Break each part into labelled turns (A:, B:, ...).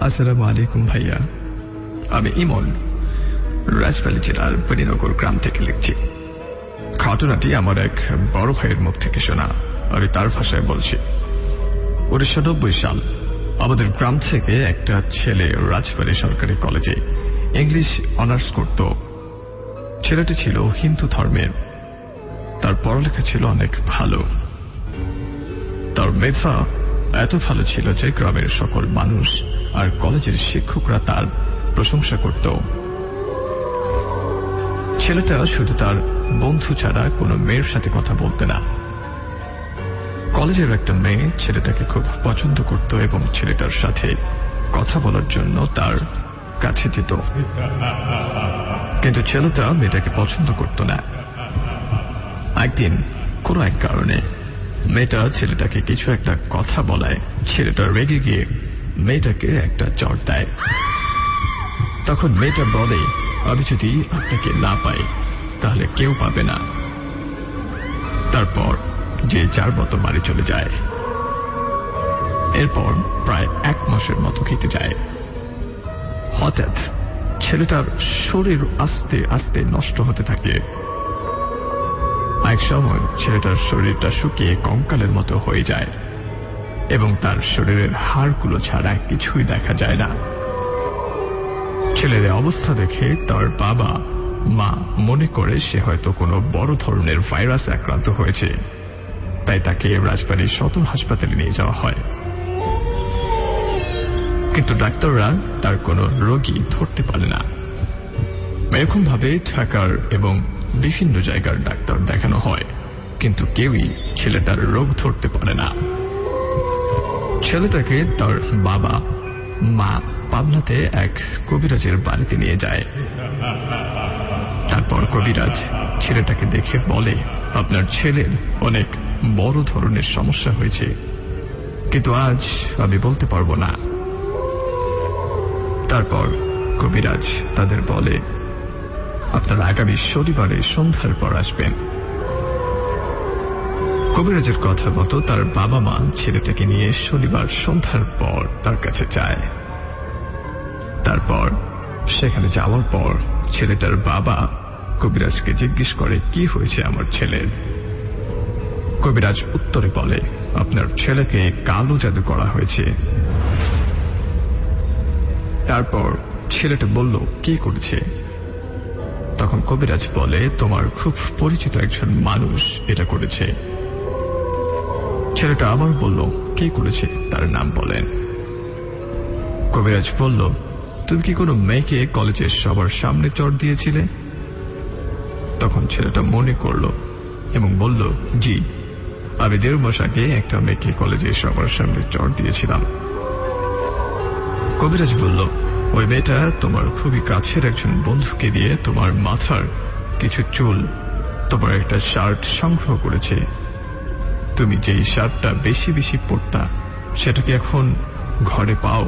A: আসসালামু আলাইকুম ভাইয়া। আমি ইমন, রাজবাড়ি জেলার পরিনগর গ্রাম থেকে লিখছি। ঘটনাটি আমার এক বড় ভাইয়ের মুখ থেকে শোনা। আমি তার ভাষায় বলছি, উনিশশো নব্বই সাল আমাদের গ্রাম থেকে একটা ছেলে রাজবাড়ি সরকারি কলেজে ইংলিশ অনার্স করত। ছেলেটি ছিল হিন্দু ধর্মের। তার পড়ালেখা ছিল অনেক ভালো। তার মেধা এত ভালো ছিল যে গ্রামের সকল মানুষ আর কলেজের শিক্ষকরা তার প্রশংসা করত। ছেলেটা শুধু তার বন্ধু ছাড়া কোনো মেয়ের সাথে কথা বলতে না। কলেজের একটা মেয়ে ছেলেটাকে খুব পছন্দ করত এবং ছেলেটার সাথে কথা বলার জন্য তার কাছে যেত কিন্তু ছেলেটা মেয়েটাকে পছন্দ করত না। একদিন কোনো এক কারণে মেয়েটা ছেলেটাকে কিছু একটা কথা বলায়। ছেলেটা রেগে গিয়ে মেয়েটাকে একটা চট দেয়। তখন মেয়েটা বলে, আমি যদি আপনাকে না পাই, তাহলে কেউ পাবে না। তারপর যে যার মতো বাড়ি চলে যায়। এরপর প্রায় এক মাসের মতো খেতে যায়। হঠাৎ ছেলেটার শরীর আস্তে আস্তে নষ্ট হতে থাকে। এক সময় ছেলেটার শরীরটা শুকিয়ে কঙ্কালের মতো হয়ে যায় এবং তার শরীরের হাড়গুলো ছাড়া কিছুই দেখা যায় না। ছেলের অবস্থা দেখে তার বাবা, মা মনে করে সে হয়তো কোনো বড় ধরনের ভাইরাস আক্রান্ত হয়েছে। তাই তাকে রাজবাড়ির সদর হাসপাতালে নিয়ে যাওয়া হয়। কিন্তু ডাক্তাররা তার কোনো রোগী ধরতে পারে না। এরকম ভাবে ঢাকার এবং বিভিন্ন জায়গার ডাক্তার দেখানো হয়, কিন্তু কেউই ছেলেটার রোগ ধরতে পারে না। ছেলেটাকে তার বাবা, মা পাবনাতে এক কবিরাজের বাড়িতে নিয়ে যায়। তারপর কবিরাজ ছেলেটাকে দেখে বলে, আপনার ছেলের অনেক বড় ধরনের সমস্যা হয়েছে, কিন্তু আজ আমি বলতে পারব না। তারপর কবিরাজ তাদের বলে আপনারা আগামী শনিবারে সন্ধ্যার পর আসবেন। কবিরাজের কথা মতো তার বাবা মা ছেলেটাকে নিয়ে শনিবার সন্ধ্যার পর তার কাছে যায়। তারপর সেখানে যাওয়ার পর ছেলেটার বাবা কবিরাজকে জিজ্ঞেস করে, কি হয়েছে আমার ছেলের কবিরাজ উত্তরে বলে, আপনার ছেলেকে কালো জাদু করা হয়েছে। তারপর ছেলেটা বলল, কি করেছে? তখন কবিরাজ বলে, তোমার খুব পরিচিত একজন মানুষ এটা করেছে। ছেলেটা আবার বলল, কে করেছে? তার নাম বলেন। কবিরাজ বলল, তুমি কি কোনো মেয়েকে কলেজের সবার সামনে চড় দিয়েছিলে? তখন ছেলেটা মনে করল এবং বলল, জি, আমি দেড় মাস আগে একটা মেয়েকে কলেজে সবার সামনে চড় দিয়েছিলাম। কবিরাজ বলল ওই মেয়েটা তোমার খুবই কাছের একজন বন্ধুকে দিয়ে তোমার মাথার কিছু চুল, তোমার একটা শার্ট সংগ্রহ করেছে। তুমি যেই শার্টটা বেশি বেশি পড়তা সেটাকে এখন ঘরে পাও।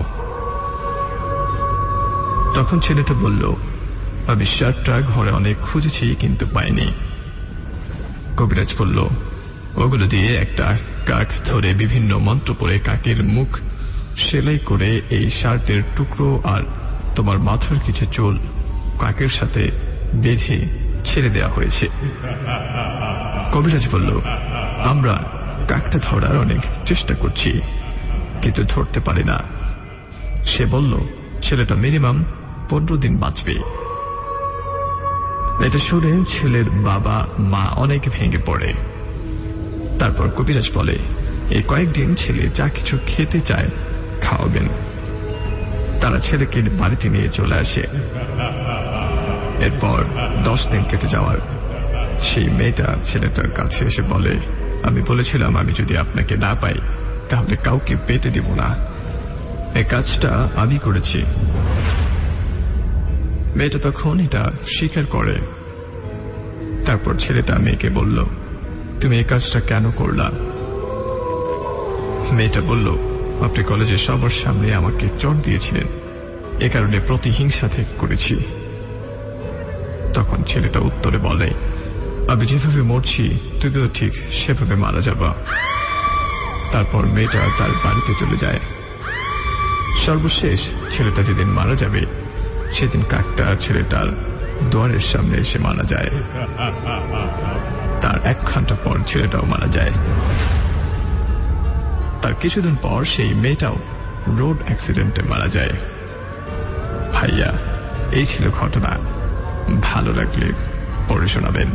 A: তখন ছেলেটা বলল, আমি শার্টটা ঘরে অনেক খুঁজেছি, কিন্তু পাইনি। কবিরাজ বলল, ওগুলো দিয়ে একটা কাক ধরে বিভিন্ন মন্ত্র পড়ে কাকের মুখ সেলাই করে এই শার্টের টুকরো আর তোমার মাথার কিছু চুল কাকের সাথে বেঁধে ছেড়ে দেওয়া হয়েছে। কবিরাজ বলল, আমরা কাকটা ধরার অনেক চেষ্টা করছি, কিন্তু ধরতে পারি না। সে বলল, ছেলেটা মিনিমাম পনেরো দিন বাঁচবে। এটা শুনে ছেলের বাবা, মা অনেক ভেঙে পড়ে। তারপর কবিরাজ বলে, এই কয়েকদিন ছেলে যা কিছু খেতে চায় খাওয়াবেন। তারা ছেলেকে বাড়িতে নিয়ে চলে আসে। এরপর দশ দিন কেটে যাওয়ার সেই মেয়েটা ছেলেটার কাছে এসে বলে, আমি বলেছিলাম আমি যদি আপনাকে না পাই, তাহলে কাউকে পেতে দিব না। এই কাজটা আমি করেছি। মেয়েটা তখন এটা স্বীকার করে। তারপর ছেলেটা মেয়েকে বলল, তুমি এই কাজটা কেন করলা? মেয়েটা বলল আপনি কলেজে সবার সামনে আমাকে চট দিয়েছিলেন। এ কারণে প্রতিহিংসা থেকে করেছি। তখন ছেলেটা উত্তরে বলে, আমি যেভাবে মরছি, তুমিও ঠিক সেভাবে মারা যাবা। তারপর মেয়েটা তার বাড়িতে চলে যায়। সর্বশেষ ছেলেটা যেদিন মারা যাবে, সেদিন কাকটা ছেলেটার দুয়ারের সামনে এসে মারা যায়। তার এক ঘণ্টা পর ছেলেটাও মারা যায়। তার কিছুদিন পর সেই মেয়েটাও রোড অ্যাক্সিডেন্টে মারা যায়। ভাইয়া, এই ছিল ঘটনা। ভালো লাগলে পড়ে শোনাবেন।